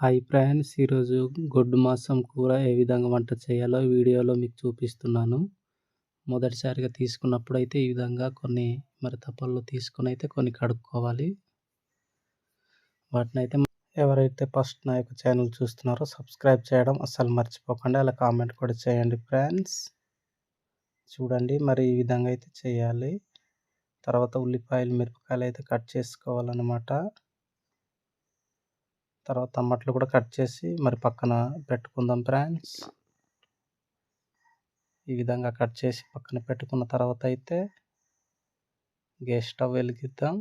Hi friends ఈరోజు గొడ్డు మాంసం కూర ఏ విధంగా వంట చేయాలో వీడియోలో మీకు చూపిస్తున్నాను. మొదటిసారిగా తీసుకున్నప్పుడు అయితే ఈ విధంగా కొన్ని మరి తప్పల్లో తీసుకొని అయితే కొన్ని కడుక్కోవాలి. వాటిని అయితే ఎవరైతే ఫస్ట్ నా యొక్క ఛానల్ చూస్తున్నారో సబ్స్క్రైబ్ చేయడం అస్సలు మర్చిపోకండి. అలా కామెంట్ కూడా చేయండి ఫ్రెండ్స్. చూడండి మరి ఈ విధంగా అయితే చేయాలి. తర్వాత ఉల్లిపాయలు మిరపకాయలు అయితే కట్ చేసుకోవాలన్నమాట. తర్వాత టమాటాలు కూడా కట్ చేసి మరి పక్కన పెట్టుకుందాం ఫ్రెండ్స్. ఈ విధంగా కట్ చేసి పక్కన పెట్టుకున్న తర్వాత అయితే గ్యాస్ స్టవ్ వెలిగిద్దాం.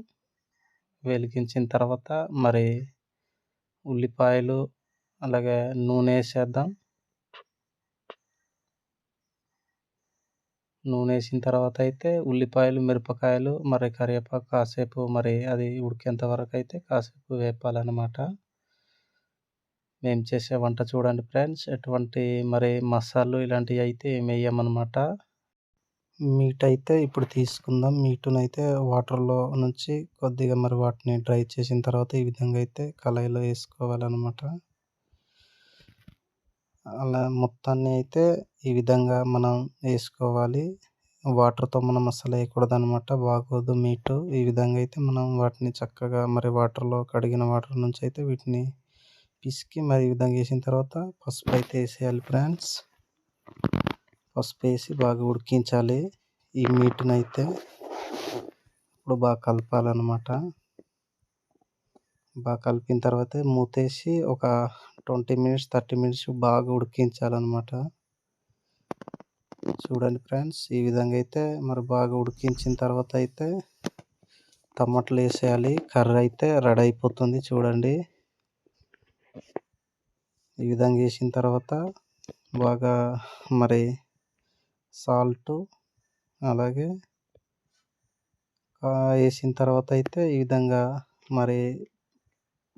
వెలిగించిన తర్వాత మరి ఉల్లిపాయలు అలాగే నూనె వేసేద్దాం. నూనె వేసిన తర్వాత అయితే ఉల్లిపాయలు మిరపకాయలు మరి కరివేపాకు కాసేపు మరి అది ఉడికేంత వరకు అయితే కాసేపు వేపాలన్నమాట. మేము చేసే వంట చూడండి ఫ్రెండ్స్. ఎటువంటి మరి మసాలు ఇలాంటివి అయితే ఏమి వేయమన్నమాట మీట్ అయితే ఇప్పుడు తీసుకుందాం. మీటును అయితే వాటర్లో నుంచి కొద్దిగా మరి వాటిని డ్రై చేసిన తర్వాత ఈ విధంగా అయితే కళాయిలో వేసుకోవాలన్నమాట. అలా మొత్తాన్ని అయితే ఈ విధంగా మనం వేసుకోవాలి. వాటర్తో మనం అసలు వేయకూడదు అనమాట బాగోదు మీటు. ఈ విధంగా అయితే మనం వాటిని చక్కగా మరి వాటర్లో కడిగిన వాటర్ నుంచి అయితే వీటిని పిసికి మరి ఈ విధంగా వేసిన తర్వాత పసుపు అయితే వేసేయాలి ఫ్రెండ్స్. పసుపు వేసి బాగా ఉడికించాలి. ఈ మీట్ని అయితే ఇప్పుడు బాగా కలపాలన్నమాట. బాగా కలిపిన తర్వాత మూతేసి ఒక ట్వంటీ మినిట్స్ థర్టీ మినిట్స్ బాగా ఉడికించాలన్నమాట. చూడండి ఫ్రెండ్స్ ఈ విధంగా అయితే మరి బాగా ఉడికించిన తర్వాత అయితే టమాటాలు వేసేయాలి. కర్రీ అయితే రెడీ అయిపోతుంది చూడండి. ఈ విధంగా వేసిన తర్వాత బాగా మరి సాల్ట్ అలాగే వేసిన తర్వాత అయితే ఈ విధంగా మరి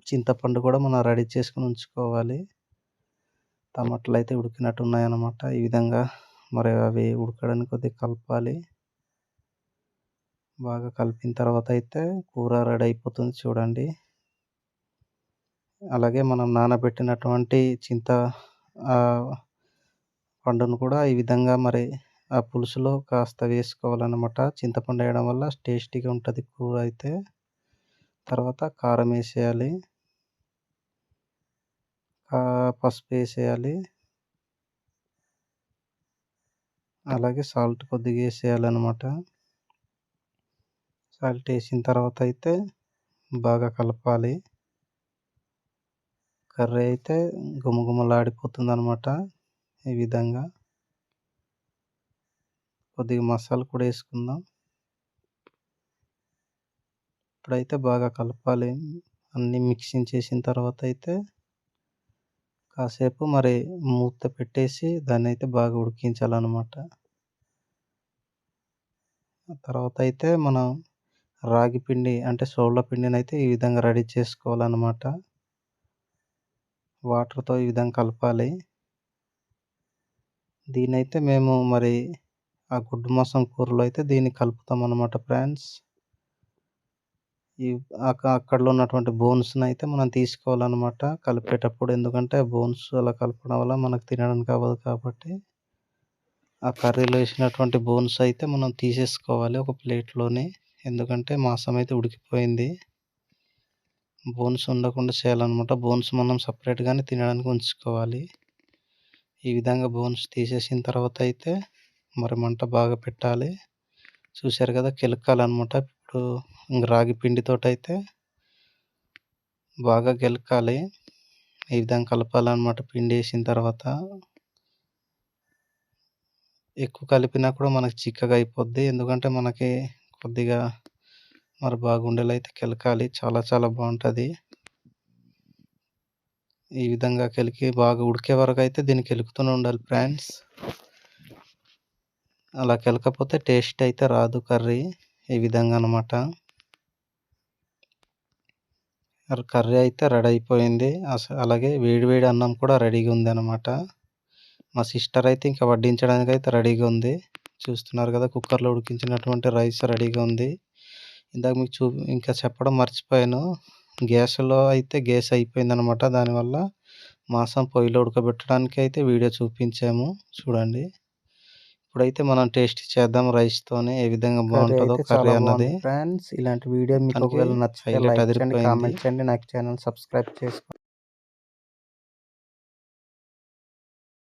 చింతపండు కూడా మనం రెడీ చేసుకుని ఉంచుకోవాలి. టమాటాలు అయితే ఉడికినట్టు ఉన్నాయన్నమాట. ఈ విధంగా మరి అవి ఉడకడానికి కొద్దిగా కలపాలి. బాగా కలిపిన తర్వాత అయితే కూర రెడీ అయిపోతుంది చూడండి. అలాగే మనం నానబెట్టినటువంటి చింత పండును కూడా ఈ విధంగా మరి ఆ పులుసులో కాస్త వేసుకోవాలన్నమాట. చింతపండు వేయడం వల్ల టేస్టీగా ఉంటుంది కూర అయితే. తర్వాత కారం వేసేయాలి. పసుపు వేసేయాలి. అలాగే సాల్ట్ కొద్దిగా వేసేయాలన్నమాట. సాల్ట్ వేసిన తర్వాత అయితే బాగా కలపాలి. కర్రీ అయితే గుమగుమలాడిపోతుంది అనమాట ఈ విధంగా. కొద్దిగా మసాలా కూడా వేసుకుందాం. ఇప్పుడైతే బాగా కలపాలి. అన్నీ మిక్సింగ్ చేసిన తర్వాత అయితే కాసేపు మరి మూత పెట్టేసి దాన్ని అయితే బాగా ఉడికించాలన్నమాట తర్వాత అయితే మనం రాగి పిండి అంటే సోళ్ళ పిండిని అయితే ఈ విధంగా రెడీ చేసుకోవాలన్నమాట వాటర్తో ఈ విధంగా కలపాలి. దీని అయితే మేము మరి ఆ గుడ్డు మాసం కూరలో అయితే దీన్ని కలుపుతాం అన్నమాట ఫ్రెండ్స్. ఈ అక్కడలో ఉన్నటువంటి బోన్స్ని అయితే మనం తీసుకోవాలన్నమాట కలిపేటప్పుడు. ఎందుకంటే బోన్స్ అలా కలపడం వల్ల మనకు తినడానికి అవ్వదు కాబట్టి. ఆ కర్రీలో వేసినటువంటి బోన్స్ అయితే మనం తీసేసుకోవాలి ఒక ప్లేట్లోని. ఎందుకంటే మాంసం అయితే ఉడికిపోయింది. బోన్స్ ఉండకుండా చేయాలన్నమాట. బోన్స్ మనం సపరేట్గానే తినడానికి ఉంచుకోవాలి. ఈ విధంగా బోన్స్ తీసేసిన తర్వాత అయితే మరి మంట బాగా పెట్టాలి. చూశారు కదా కెలకాలన్నమాట. ఇప్పుడు రాగి పిండితో అయితే బాగా గెలకాలి ఈ విధంగా కలపాలన్నమాట పిండి వేసిన తర్వాత. ఎక్కువ కలిపినా కూడా మనకి చిక్కగా అయిపోద్ది. ఎందుకంటే మనకి కొద్దిగా మరి బాగుండేలా అయితే కెలకాలి. చాలా చాలా బాగుంటుంది. ఈ విధంగా కెలికి బాగా ఉడికే వరకు అయితే దీన్ని కెలుకుతూనే ఉండాలి ఫ్రెండ్స్. అలా కెలకపోతే టేస్ట్ అయితే రాదు కర్రీ. ఈ విధంగా అనమాట కర్రీ అయితే రెడీ అయిపోయింది. అలాగే వేడి వేడి అన్నం కూడా రెడీగా ఉంది అనమాట మా సిస్టర్ అయితే ఇంకా వడ్డించడానికి అయితే రెడీగా ఉంది. చూస్తున్నారు కదా కుక్కర్లో ఉడికించినటువంటి రైస్ రెడీగా ఉంది. ఇందాక మీకు చూ ఇంకా చెప్పడం మర్చిపోయాను గ్యాస్‌లో అయితే గ్యాస్ అయిపోయిందనమాట. దానివల్ల మాంసం పొయ్యిలో ఉడకబెట్టడానికి అయితే వీడియో చూపించాము. చూడండి. ఇప్పుడైతే మనం టేస్ట్ చేద్దాం రైస్‌తోని ఏ విధంగా అయితే కర్రీ అన్నది. ఫ్రెండ్స్. ఇలాంటి వీడియో మీకు మొత్తానికి ఒకవేళ నచ్చితే హైలైట్ లైక్ చేయండి. కామెంట్ చేయండి. నాకు ఛానల్ సబ్స్క్రైబ్ చేసుకోండి.